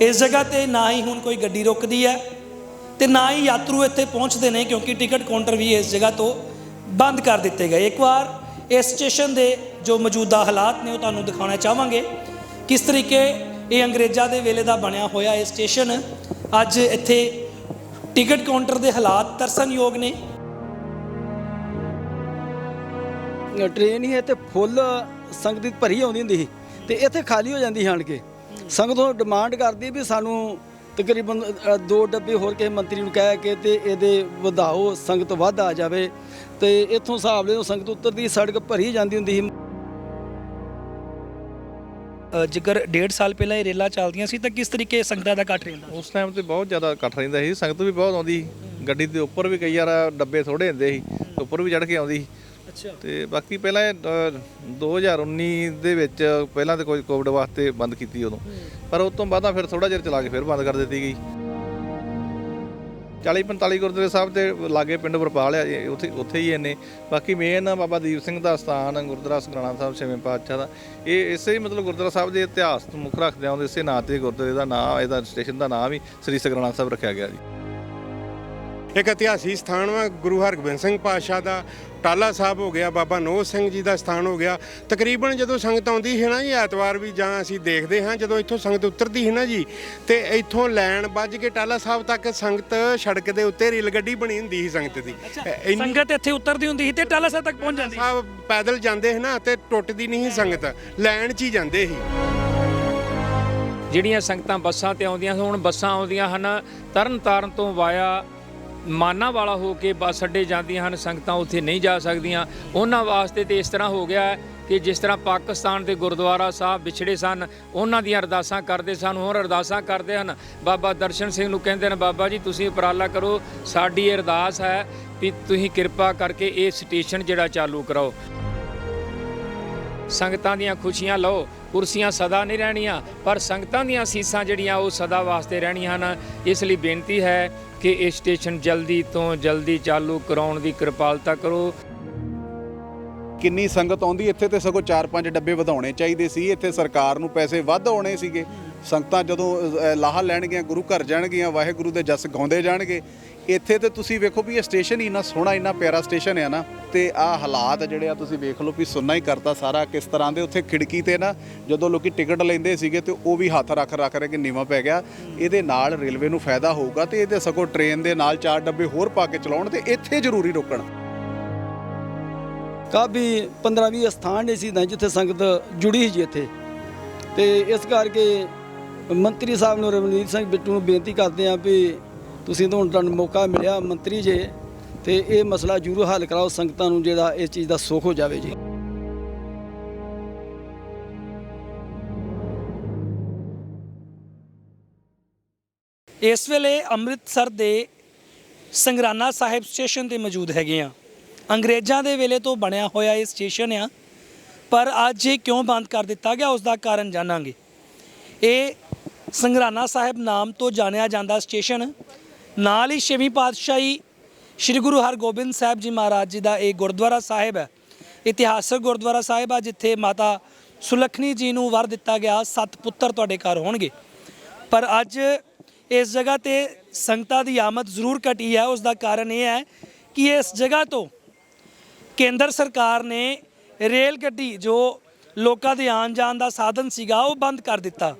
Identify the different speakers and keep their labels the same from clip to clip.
Speaker 1: ਇਸ ਜਗ੍ਹਾ ਤੇ ਨਾ ਹੀ ਹੁਣ ਕੋਈ ਗੱਡੀ ਰੁਕਦੀ ਹੈ ਤੇ ਨਾ ਹੀ ਯਾਤਰੂ ਇੱਥੇ ਪਹੁੰਚਦੇ ਨੇ, ਕਿਉਂਕਿ ਟਿਕਟ ਕਾਊਂਟਰ ਵੀ ਇਸ ਜਗ੍ਹਾ ਤੋਂ ਬੰਦ ਕਰ ਦਿੱਤੇ ਗਏ। ਇੱਕ ਵਾਰ ਇਸ ਸਟੇਸ਼ਨ ਦੇ ਜੋ ਮੌਜੂਦਾ ਹਾਲਾਤ ਨੇ, ਉਹ ਤੁਹਾਨੂੰ ਦਿਖਾਉਣਾ ਚਾਹਾਂਗੇ ਕਿਸ ਤਰੀਕੇ ਇਹ ਅੰਗਰੇਜ਼ਾਂ ਦੇ ਵੇਲੇ ਦਾ ਬਣਿਆ ਹੋਇਆ ਇਹ ਸਟੇਸ਼ਨ। ਅੱਜ ਇੱਥੇ ਟਿਕਟ ਕਾਊਂਟਰ ਦੇ ਹਾਲਾਤ ਤਰਸਨਯੋਗ ਨੇ।
Speaker 2: ਟ੍ਰੇਨ ਹੀ ਇੱਥੇ ਫੁੱਲ ਸੰਗਤ ਭਰੀ ਆਉਂਦੀ ਹੁੰਦੀ ਸੀ ਤੇ ਇੱਥੇ ਖਾਲੀ ਹੋ ਜਾਂਦੀ ਸੀ ਆਣ ਕੇ। ਸੰਗਤ ਤੋਂ ਡਿਮਾਂਡ ਕਰਦੀ ਵੀ ਸਾਨੂੰ ਤਕਰੀਬਨ ਦੋ ਡੱਬੇ ਹੋਰ ਕਿਸੇ ਮੰਤਰੀ ਨੂੰ ਕਹਿ ਕੇ ਤੇ ਇਹਦੇ ਵਧਾਓ ਸੰਗਤ ਵੱਧ ਆ ਜਾਵੇ। ਤੇ ਇੱਥੋਂ ਹਿਸਾਬ ਲਿਓ ਸੰਗਤ ਉੱਤਰਦੀ ਸੜਕ ਭਰੀ ਜਾਂਦੀ ਹੁੰਦੀ ਸੀ।
Speaker 1: ਜੇਕਰ ਡੇਢ ਸਾਲ ਪਹਿਲਾਂ ਇਹ ਰੇਲਾਂ ਚੱਲਦੀਆਂ ਸੀ ਤਾਂ ਕਿਸ ਤਰੀਕੇ ਸੰਗਤਾਂ ਦਾ ਇਕੱਠ ਰਹਿੰਦਾ
Speaker 3: ਉਸ ਟਾਈਮ ਤੇ ਬਹੁਤ ਜ਼ਿਆਦਾ ਇਕੱਠ ਰਹਿੰਦਾ ਸੀ। ਸੰਗਤ ਵੀ ਬਹੁਤ ਆਉਂਦੀ ਸੀ। ਗੱਡੀ ਦੇ ਉੱਪਰ ਵੀ ਕਈ ਵਾਰ ਡੱਬੇ ਥੋੜੇ ਹੁੰਦੇ ਸੀ ਉੱਪਰ ਵੀ ਚੜ ਕੇ ਆਉਂਦੀ ਸੀ।
Speaker 1: ਅੱਛਾ।
Speaker 3: ਤੇ ਬਾਕੀ ਪਹਿਲਾਂ ਇਹ, ਅ, 2019 ਦੇ ਵਿੱਚ ਪਹਿਲਾਂ ਤੇ ਕੋਈ ਕੋਵਿਡ ਵਾਸਤੇ ਬੰਦ ਕੀਤੀ ਉਦੋਂ। ਪਰ ਉਸ ਤੋਂ ਬਾਅਦਾਂ ਫਿਰ ਥੋੜਾ ਜਿਹਾ ਚਲਾ ਕੇ ਫਿਰ ਬੰਦ ਕਰ ਦਿੱਤੀ ਗਈ। 40 45 ਗੁਰਦੁਆਰੇ ਸਾਹਿਬ ਤੇ ਲਾਗੇ ਪਿੰਡ ਵਰਪਾਲ ਆ ਜੀ, ਉੱਥੇ ਉੱਥੇ ਹੀ ਇਹਨੇ ਬਾਕੀ ਮੇਨ ਬਾਬਾ ਦੀਪ ਸਿੰਘ ਦਾ ਸਥਾਨ ਗੁਰਦੁਆਰਾ ਸਗਰਾਣਾ ਸਾਹਿਬ ਛੇਵੇਂ ਪਾਤਸ਼ਾਹ ਦਾ। ਇਹ ਇਸੇ ਹੀ ਮਤਲਬ ਗੁਰਦੁਆਰਾ ਸਾਹਿਬ ਦੇ ਇਤਿਹਾਸ ਨੂੰ ਮੁੱਖ ਰੱਖਦੇ ਆਉਂਦੇ ਇਸੇ ਨਾਂ ਤੇ ਗੁਰਦੁਆਰੇ ਦਾ ਨਾਂ ਇਹਦਾ ਸਟੇਸ਼ਨ ਦਾ ਨਾਂ ਵੀ ਸ੍ਰੀ ਸਗਰਾਣਾ ਸਾਹਿਬ ਰੱਖਿਆ ਗਿਆ ਜੀ।
Speaker 4: ਇੱਕ ਇਤਿਹਾਸੀ ਸਥਾਨ ਵਾ ਗੁਰੂ ਹਰਗੋਬਿੰਦ ਸਿੰਘ ਪਾਤਸ਼ਾਹ ਦਾ। ਟਾਲਾ ਸਾਹਿਬ ਹੋ ਗਿਆ ਬਾਬਾ ਨੋਹ ਸਿੰਘ ਜੀ ਦਾ ਸਥਾਨ ਹੋ ਗਿਆ। ਤਕਰੀਬਨ ਜਦੋਂ ਸੰਗਤ ਆਉਂਦੀ ਹੈ ਨਾ ਜੀ ਐਤਵਾਰ ਵੀ ਜਾਂ ਅਸੀਂ ਦੇਖਦੇ ਹਾਂ ਜਦੋਂ ਇੱਥੋਂ ਸੰਗਤ ਉਤਰਦੀ ਹੈ ਨਾ ਜੀ ਤੇ ਇੱਥੋਂ ਲੈਣ ਵੱਜ ਕੇ ਟਾਲਾ ਸਾਹਿਬ ਤੱਕ ਸੰਗਤ ਸੜਕ ਦੇ ਉੱਤੇ ਰੇਲ ਗੱਡੀ ਬਣੀ ਹੁੰਦੀ ਸੀ ਸੰਗਤ ਦੀ। ਇੰਨੀ
Speaker 1: ਸੰਗਤ ਇੱਥੇ ਉਤਰਦੀ ਹੁੰਦੀ ਸੀ ਤੇ ਟਾਲਾ ਸਾਹਿਬ ਤੱਕ ਪਹੁੰਚ ਜਾਂਦੀ
Speaker 4: ਸਾਹਿਬ ਪੈਦਲ ਜਾਂਦੇ ਸੀ ਨਾ ਤੇ ਟੁੱਟਦੀ ਨਹੀਂ ਸੀ ਸੰਗਤ ਲੈਣ 'ਚ ਹੀ ਜਾਂਦੇ ਸੀ।
Speaker 5: ਜਿਹੜੀਆਂ ਸੰਗਤਾਂ ਬੱਸਾਂ ਤੇ ਆਉਂਦੀਆਂ ਸੀ, ਹੁਣ ਬੱਸਾਂ ਆਉਂਦੀਆਂ ਹਨ ਤਰਨ ਤਾਰਨ ਤੋਂ ਵਾਇਆ ਮਾਨਾ ਵਾਲਾ ਹੋ ਕੇ ਬੱਸ ਅੱਡੇ ਜਾਂਦੀਆਂ ਹਨ, ਸੰਗਤਾਂ ਉੱਥੇ ਨਹੀਂ ਜਾ ਸਕਦੀਆਂ। ਉਹਨਾਂ ਵਾਸਤੇ ਤੇ ਇਸ ਤਰ੍ਹਾਂ ਹੋ ਗਿਆ ਹੈ ਕਿ ਜਿਸ ਤਰ੍ਹਾਂ ਪਾਕਿਸਤਾਨ ਦੇ ਗੁਰਦੁਆਰਾ ਸਾਹਿਬ ਵਿਛੜੇ ਸਨ, ਉਹਨਾਂ ਦੀਆਂ ਅਰਦਾਸਾਂ ਕਰਦੇ ਸਨ, ਹੋਰ ਅਰਦਾਸਾਂ ਕਰਦੇ ਹਨ। ਬਾਬਾ ਦਰਸ਼ਨ ਸਿੰਘ ਨੂੰ ਕਹਿੰਦੇ ਨੇ ਬਾਬਾ ਜੀ, ਤੁਸੀਂ ਉਪਰਾਲਾ ਕਰੋ, ਸਾਡੀ ਇਹ ਅਰਦਾਸ ਹੈ ਵੀ ਤੁਸੀਂ ਕਿਰਪਾ ਕਰਕੇ ਇਹ ਸਟੇਸ਼ਨ ਜਿਹੜਾ ਚਾਲੂ ਕਰਾਓ। ਸੰਗਤਾਂ ਦੀਆਂ ਖੁਸ਼ੀਆਂ ਲਓ ਕੁਰਸੀਆਂ ਸਦਾ ਨਹੀਂ ਰਹਿਣੀਆਂ, ਪਰ ਸੰਗਤਾਂ ਦੀਆਂ ਸੀਸਾਂ ਜਿਹੜੀਆਂ ਉਹ ਸਦਾ ਵਾਸਤੇ ਰਹਿਣੀਆਂ ਹਨ। ਇਸ ਲਈ ਬੇਨਤੀ ਹੈ ਕਿ ਇਹ ਸਟੇਸ਼ਨ ਜਲਦੀ ਤੋਂ ਜਲਦੀ ਚਾਲੂ ਕਰਾਉਣ ਦੀ ਕਿਰਪਾਲਤਾ ਕਰੋ।
Speaker 6: ਕਿੰਨੀ ਸੰਗਤ ਆਉਂਦੀ ਇੱਥੇ ਤੇ ਸਗੋਂ 4-5 ਡੱਬੇ ਵਧਾਉਣੇ ਚਾਹੀਦੇ ਸੀ ਇੱਥੇ ਸਰਕਾਰ ਨੂੰ ਪੈਸੇ ਵੱਧ ਆਉਣੇ ਸੀਗੇ। ਸੰਗਤਾਂ ਜਦੋਂ ਅ, ਲਾਹਾ ਲੈਣਗੀਆਂ ਗੁਰੂ ਘਰ ਜਾਣਗੀਆਂ ਵਾਹਿਗੁਰੂ ਦੇ ਜਸ ਗਾਉਂਦੇ ਜਾਣਗੇ। ਇੱਥੇ ਤੇ ਤੁਸੀਂ ਵੇਖੋ ਵੀ ਇਹ ਸਟੇਸ਼ਨ ਹੀ ਇੰਨਾ ਸੋਹਣਾ ਇੰਨਾ ਪਿਆਰਾ ਸਟੇਸ਼ਨ ਹੈ ਨਾ ਤੇ ਆਹ ਹਾਲਾਤ ਜਿਹੜੇ ਆ ਤੁਸੀਂ ਵੇਖ ਲਓ ਵੀ ਸੁੰਨਾ ਹੀ ਕਰਤਾ ਸਾਰਾ ਕਿਸ ਤਰ੍ਹਾਂ ਦੇ ਉੱਥੇ ਖਿੜਕੀ ਤੇ ਨਾ ਜਦੋਂ ਲੋਕੀ ਟਿਕਟ ਲੈਂਦੇ ਸੀਗੇ ਤੇ ਉਹ ਵੀ ਹੱਥ ਰੱਖ ਰੱਖ ਰਹੇ ਕਿ ਨੀਵਾ ਪੈ ਗਿਆ। ਇਹਦੇ ਨਾਲ ਰੇਲਵੇ ਨੂੰ ਫਾਇਦਾ ਹੋਊਗਾ ਤੇ ਇਹਦੇ ਸਗੋਂ ਟ੍ਰੇਨ ਦੇ ਨਾਲ ਚਾਰ ਡੱਬੇ ਹੋਰ ਪਾ ਕੇ ਚਲਾਉਣ ਤੇ ਇੱਥੇ ਜ਼ਰੂਰੀ ਰੋਕਣ।
Speaker 2: ਕਾਫੀ 15-20 ਸਥਾਨ ਨੇ ਸੀ ਜਿੱਥੇ ਸੰਗਤ ਜੁੜੀ ਸੀ ਜੀ ਇੱਥੇ। ਤੇ ਇਸ ਕਰਕੇ ਮੰਤਰੀ ਸਾਹਿਬ ਨੂੰ ਰਵਨੀਤ ਸਿੰਘ ਬਿੱਟੂ ਨੂੰ ਬੇਨਤੀ ਕਰਦੇ ਆ ਵੀ ਤੁਸੀਂ ਤਾਂ ਹੁਣ ਤੁਹਾਨੂੰ ਮੌਕਾ ਮਿਲਿਆ ਮੰਤਰੀ ਜੇ, ਤੇ ਇਹ ਮਸਲਾ ਜ਼ਰੂਰ ਹੱਲ ਕਰਾਓ ਸੰਗਤਾਂ ਨੂੰ ਜਿਹੜਾ ਇਸ ਚੀਜ਼ ਦਾ ਸੁੱਖ ਹੋ ਜਾਵੇ ਜੀ।
Speaker 1: ਇਸ ਵੇਲੇ ਅੰਮ੍ਰਿਤਸਰ ਦੇ ਸੰਗਰਾਨਾ ਸਾਹਿਬ ਸਟੇਸ਼ਨ ਤੇ ਮੌਜੂਦ ਹੈਗੇ ਆ ਅੰਗਰੇਜ਼ਾਂ ਦੇ ਵੇਲੇ ਤੋਂ ਬਣਿਆ ਹੋਇਆ ਇਹ ਸਟੇਸ਼ਨ ਆ। ਪਰ ਅੱਜ ਇਹ ਕਿਉਂ ਬੰਦ ਕਰ ਦਿੱਤਾ ਗਿਆ ਉਸ ਦਾ ਕਾਰਨ ਜਾਣਾਂਗੇ। ਇਹ ਸੰਗਰਾਨਾ ਸਾਹਿਬ ਨਾਮ ਤੋਂ ਜਾਣਿਆ ਜਾਂਦਾ ਸਟੇਸ਼ਨ। ਨਾਲ ਹੀ ਛੇਵੀਂ ਪਾਤਸ਼ਾਹੀ ਸ੍ਰੀ ਗੁਰੂ ਹਰਗੋਬਿੰਦ ਸਾਹਿਬ ਜੀ ਮਹਾਰਾਜ ਜੀ ਦਾ ਇਹ ਗੁਰਦੁਆਰਾ ਸਾਹਿਬ ਹੈ। ਇਤਿਹਾਸਕ ਗੁਰਦੁਆਰਾ ਸਾਹਿਬ ਆ, ਜਿੱਥੇ ਮਾਤਾ ਸੁਲੱਖਣੀ ਜੀ ਨੂੰ ਵਰ ਦਿੱਤਾ ਗਿਆ। ਸੱਤ ਪੁੱਤਰ ਤੁਹਾਡੇ ਘਰ ਹੋਣਗੇ। ਪਰ ਅੱਜ ਇਸ ਜਗ੍ਹਾ ਤੇ ਸੰਗਤਾਂ ਦੀ ਆਮਦ ਜ਼ਰੂਰ ਘਟੀ ਹੈ। ਉਸ ਦਾ ਕਾਰਨ ਇਹ ਹੈ ਕਿ ਇਸ ਜਗ੍ਹਾ ਤੋਂ ਕੇਂਦਰ ਸਰਕਾਰ ਨੇ ਰੇਲ ਗੱਡੀ ਜੋ ਲੋਕਾਂ ਦੇ ਆਉਣ ਜਾਣ ਦਾ ਸਾਧਨ ਸੀਗਾ, ਉਹ ਬੰਦ ਕਰ ਦਿੱਤਾ।